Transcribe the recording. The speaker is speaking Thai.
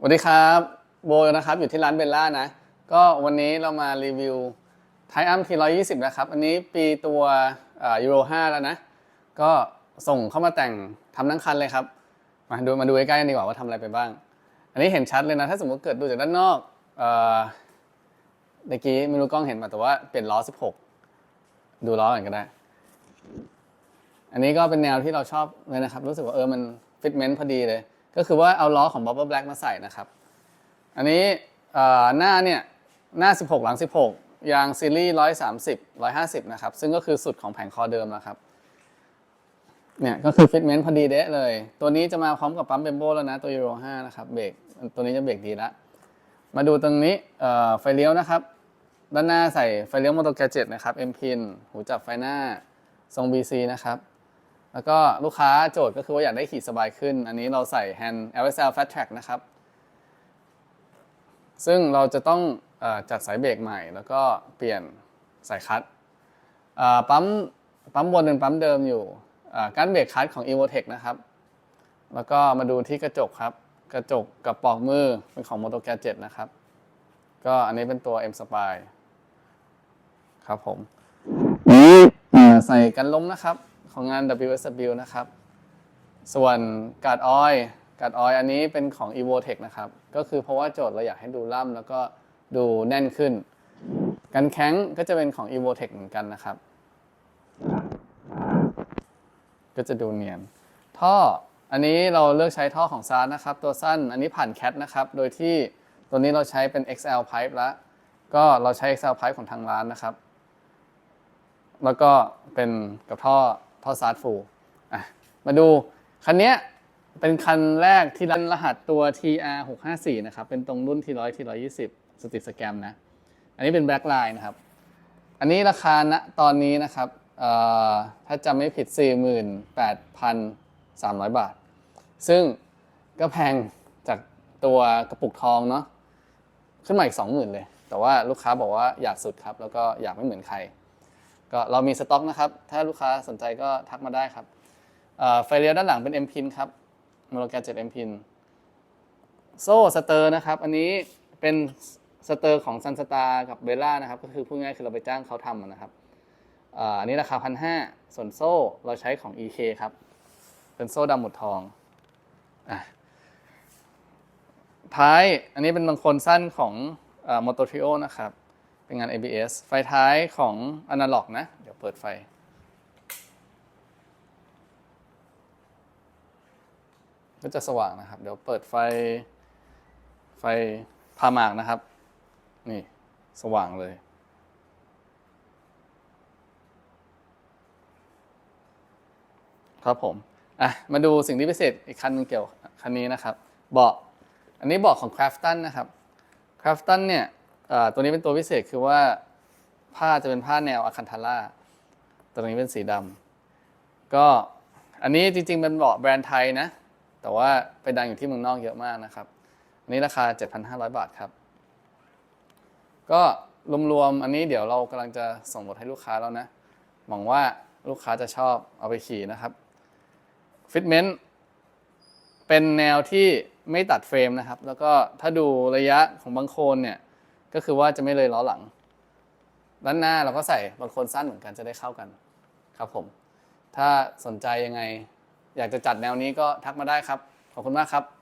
สวัสดีครับโบนะครับอยู่ที่ร้านเบลล่านะ ก็วันนี้เรามารีวิวไทอัมทีร้อยี่สิบนะครับ อันนี้ปีตัวยูโร5แล้วนะ ก็ส่งเข้ามาแต่งทำทั้งคันเลยครับ มาดูมาดูใกล้ๆกันดีกว่าว่าทำอะไรไปบ้าง อันนี้เห็นชัดเลยนะ ถ้าสมมติเกิดดูจากด้านนอกเมื่อกี้ไม่รู้กล้องเห็นมาแต่ว่าเปลี่ยนล้อ16ดูล้อกันก็ได้ อันนี้ก็เป็นแนวที่เราชอบเลยนะครับ รู้สึกว่าเออมันฟิตเมนต์พอดีเลย ก็คือว่าเอาล้อของ Bubble Black มาใส่นะครับ อันนี้หน้าเนี่ยหน้า 16 หลัง 16 ยางซีรีส์ 130 150 นะครับ ซึ่งก็คือสุดของแผงคอเดิมแล้วครับ เนี่ยก็คือฟิตเมนต์พอดีเดะเลย ตัวนี้จะมาพร้อมกับปั๊มเบมโบแล้วนะ ตัวยูโร5นะครับ เบรก ตัวนี้จะเบรกดีล้วมาดูตรงนี้ไฟเลี้ยวนะครับ ด้านหน้าใส่ไฟเลี้ยวมอเตอร์แกจ็นะครับ M pin หูจับไฟหน้าทรง BC นะครับ แล้วก็ลูกค้าโจทย์ก็คือว่าอยากได้ขี่สบายขึ้น อันนี้เราใส่ hand LSL Fat Track นะครับ ซึ่งเราจะต้องอจัดสายเบรกใหม่ แล้วก็เปลี่ยนสายคัตปั๊มปั๊มบนเป็นปั๊มเดิมอยู่การเบรกคัตของ Evotech นะครับ แล้วก็มาดูที่กระจกครับ กระจกกับปลอกมือเป็นของ Moto Gadget นะครับ ก็อันนี้เป็นตัว M Spy ครับผมใส่กันล้มนะครับ ของงาน WSW นะครับ ส่วนการ์ดออยการ์ดออยอันนี้เป็นของ Evotech นะครับ ก็คือเพราะว่าโจทย์เราอยากให้ดูล่ำแล้วก็ดูแน่นขึ้น กันแข็งก็จะเป็นของ Evotech เหมือนกันนะครับ ก็จะดูเนียน ท่ออันนี้เราเลือกใช้ท่อของซาร์นะครับ ตัวสั้นอันนี้ผ่านแคทนะครับ โดยที่ตัวนี้เราใช้เป็น XL pipe แล้ว ก็เราใช้ XL pipe ของทางร้านนะครับ แล้วก็เป็นกับท่อ อซาร์ดฟูมาดูคันนี้เป็นคันแรกที่รันรหัสตัว TR 6 5 4นะครับ เป็นตรงรุ่น T100 T120 สติสแกมนะ อันนี้เป็นแบล็ k ไลน์นะครับ อันนี้ราคาณตอนนี้นะครับถ้าจำไม่ผิด 48,300 บาท ซึ่งก็แพงจากตัวกระปุกทองเนาะขึ้นมาอีก 20,000 เลย แต่ว่าลูกค้าบอกว่าอยากสุดครับ แล้วก็อยากไม่เหมือนใคร ก็เรามีสต็อกนะครับ ถ้าลูกค้าสนใจก็ทักมาได้ครับไฟเลี้ยวด้านหลังเป็น M pin ครับโมโลแกน7 M pin โซ่สเตอร์นะครับ อันนี้เป็นสเตอร์ของซันสตาร์กับเบลล่านะครับ ก็คือพูดง่ายๆคือเราไปจ้างเขาทำนะครับอันนี้ราคาพันห้าส่วนโซ่เราใช้ของ EK ครับ เป็นโซ่ดำหมุดทองอะท้ายอันนี้เป็นบางคนสั้นของมอเตอร์ทริโอนะครับ เป็นงาน ABS ไฟท้ายของ Analog นะ เดี๋ยวเปิดไฟ ก็จะสว่างนะครับ เดี๋ยวเปิดไฟ ไฟพาหมากนะครับ นี่สว่างเลยครับผม อะ มาดูสิ่งที่พิเศษอีกคันหนึงเกี่ยวคันนี้นะครับ เบาะ อันนี้เบาะของ Crafton นะครับ Crafton เนี่ย ตัวนี้เป็นตัวพิเศษคือว่าผ้าจะเป็นผ้าแนวอะคันทาร่าตัวนี้เป็นสีดำก็อันนี้จริงๆเป็นเบาะแบรนด์ไทยนะ แต่ว่าไปดังอยู่ที่เมืองนอกเยอะมากนะครับ อันนี้ราคา 7,500 บาทครับ ก็รวมๆอันนี้เดี๋ยวเรากำลังจะส่งรถให้ลูกค้าแล้วนะ หวังว่าลูกค้าจะชอบเอาไปขี่นะครับฟิตเมนต์เป็นแนวที่ไม่ตัดเฟรมนะครับ แล้วก็ถ้าดูระยะของบางโคนเนี่ย ก็คือว่าจะไม่เลยล้อหลัง ด้านหน้าเราก็ใส่บางคนสั้นเหมือนกันจะได้เข้ากันครับผม ถ้าสนใจยังไง อยากจะจัดแนวนี้ก็ทักมาได้ครับ ขอบคุณมากครับ